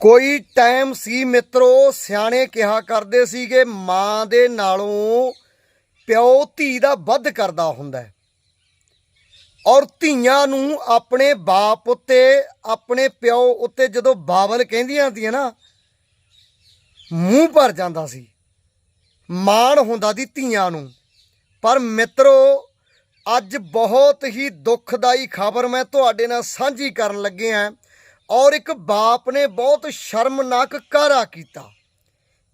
ਕੋਈ ਟਾਈਮ ਸੀ ਮਿੱਤਰੋ, ਸਿਆਣੇ ਕਿਹਾ ਕਰਦੇ ਸੀ ਕਿ ਮਾਂ ਦੇ ਨਾਲੋਂ ਪਿਓ ਧੀ ਦਾ ਵੱਧ ਕਰਦਾ ਹੁੰਦਾ ਔਰ ਧੀਆਂ ਨੂੰ ਆਪਣੇ ਬਾਪ ਉੱਤੇ, ਆਪਣੇ ਪਿਓ ਉੱਤੇ ਜਦੋਂ ਬਾਵਲ ਕਹਿੰਦੀਆਂ ਹੁੰਦੀਆਂ ਨਾ, ਮੂੰਹ ਭਰ ਜਾਂਦਾ ਸੀ। ਮਾਣ ਹੁੰਦਾ ਦੀ ਧੀਆਂ ਨੂੰ। ਪਰ ਮਿੱਤਰੋ, ਅੱਜ ਬਹੁਤ ਹੀ ਦੁੱਖਦਾਈ ਖਬਰ ਮੈਂ ਤੁਹਾਡੇ ਨਾਲ ਸਾਂਝੀ ਕਰਨ ਲੱਗੇ ਹਾਂ। ਔਰ ਇੱਕ ਬਾਪ ਨੇ ਬਹੁਤ ਸ਼ਰਮਨਾਕ ਕਾਰਾ ਕੀਤਾ।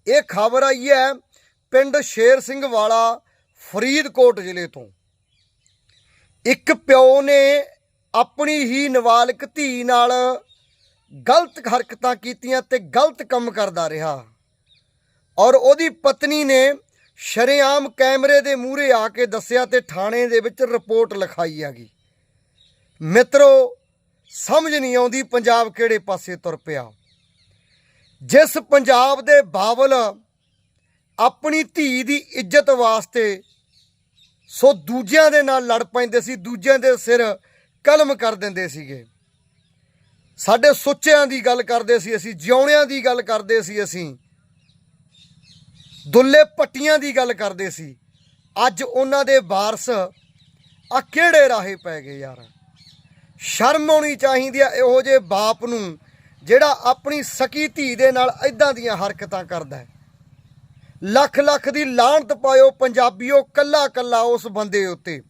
ਇਹ ਖਬਰ ਆਈ ਹੈ ਪਿੰਡ ਸ਼ੇਰ ਸਿੰਘ ਵਾਲਾ, ਫਰੀਦਕੋਟ ਜ਼ਿਲ੍ਹੇ ਤੋਂ। ਇੱਕ ਪਿਓ ਨੇ ਆਪਣੀ ਹੀ ਨਾਬਾਲਗ ਧੀ ਨਾਲ ਗਲਤ ਹਰਕਤਾਂ ਕੀਤੀਆਂ ਤੇ ਗਲਤ ਕੰਮ ਕਰਦਾ ਰਿਹਾ। ਔਰ ਉਹਦੀ ਪਤਨੀ ਨੇ ਸ਼ਰੇਆਮ ਕੈਮਰੇ ਦੇ ਮੂਹਰੇ ਆ ਕੇ ਦੱਸਿਆ ਤੇ ਥਾਣੇ ਦੇ ਵਿੱਚ ਰਿਪੋਰਟ ਲਿਖਾਈ ਹੈਗੀ। ਮਿੱਤਰੋ ਸਮਝ ਨਹੀਂ ਆਉਂਦੀ ਪੰਜਾਬ ਕਿਹੜੇ ਪਾਸੇ ਤੁਰ ਪਿਆ। ਜਿਸ ਪੰਜਾਬ ਦੇ ਬਾਵਲ ਆਪਣੀ ਧੀ ਦੀ ਇੱਜ਼ਤ ਵਾਸਤੇ ਸੋ ਦੂਜਿਆਂ ਦੇ ਨਾਲ ਲੜ ਪੈਂਦੇ ਸੀ, ਦੂਜਿਆਂ ਦੇ ਸਿਰ ਕਲਮ ਕਰ ਦਿੰਦੇ ਸੀਗੇ। ਸਾਡੇ ਸੁੱਚਿਆਂ ਦੀ ਗੱਲ ਕਰਦੇ ਸੀ ਅਸੀਂ, ਜਿਉਣਿਆਂ ਦੀ ਗੱਲ ਕਰਦੇ ਸੀ ਅਸੀਂ। ਦੁੱਲੇ ਪੱਟੀਆਂ ਦੀ ਗੱਲ ਕਰਦੇ ਸੀ। ਅੱਜ ਉਹਨਾਂ ਦੇ ਵਾਰਸ ਆ ਕਿਹੜੇ ਰਾਹੇ ਪੈ ਗਏ ਯਾਰ? ਸ਼ਰਮ ਆਉਣੀ ਚਾਹੀਦੀ ਆ ਇਹੋ ਜਿਹੇ ਬਾਪ ਨੂੰ, ਜਿਹੜਾ ਆਪਣੀ ਸਕੀ ਧੀ ਦੇ ਨਾਲ ਇਦਾਂ ਦੀਆਂ ਹਰਕਤਾਂ ਕਰਦਾ ਹੈ। ਲੱਖ ਲੱਖ ਦੀ ਲਾਹਨਤ ਪਾਇਓ ਪੰਜਾਬੀਓ ਕੱਲਾ ਕੱਲਾ ਉਸ ਬੰਦੇ ਉੱਤੇ।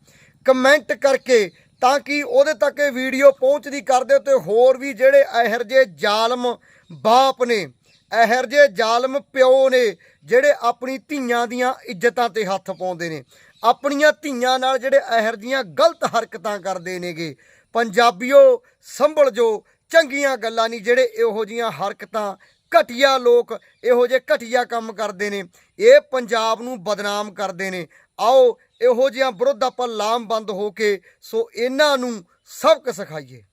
ਕਮੈਂਟ ਕਰਕੇ ਤਾਂ ਕਿ ਉਹਦੇ ਤੱਕ ਇਹ ਵੀਡੀਓ ਪਹੁੰਚਦੀ ਕਰਦੇ ਤੇ ਹੋਰ ਵੀ ਜਿਹੜੇ ਇਹਰ ਜੇ ਜ਼ਾਲਮ ਬਾਪ ਨੇ ਇਹਰ ਜੇ ਜ਼ਾਲਮ ਪਿਓ ਨੇ, ਜਿਹੜੇ ਆਪਣੀ ਧੀਆਂ ਦੀਆਂ ਇੱਜ਼ਤਾਂ ਤੇ ਹੱਥ ਪਾਉਂਦੇ ਨੇ, ਆਪਣੀਆਂ ਧੀਆਂ ਨਾਲ ਜਿਹੜੇ ਇਹਰ ਜੀਆਂ ਗਲਤ ਹਰਕਤਾਂ ਕਰਦੇ ਨੇਗੇ ਪੰਜਾਬੀਓ ਸੰਭਲ ਜੋ, ਚੰਗੀਆਂ ਗੱਲਾਂ ਨਹੀਂ ਜਿਹੜੇ ਇਹੋ ਜੀਆਂ ਹਰਕਤਾਂ, ਘਟੀਆ ਲੋਕ ਇਹੋ ਜਿਹੇ ਘਟੀਆ ਕੰਮ ਕਰਦੇ ਨੇ, ਇਹ ਪੰਜਾਬ ਨੂੰ ਬਦਨਾਮ ਕਰਦੇ ਨੇ। ਆਓ ਇਹੋ ਜਿਹੀਆਂ ਵਿਰੁੱਧ ਆਪਾਂ ਲਾਮਬੰਦ ਹੋ ਕੇ ਸੋ ਇਹਨਾਂ ਨੂੰ ਸਬਕ ਸਿਖਾਈਏ।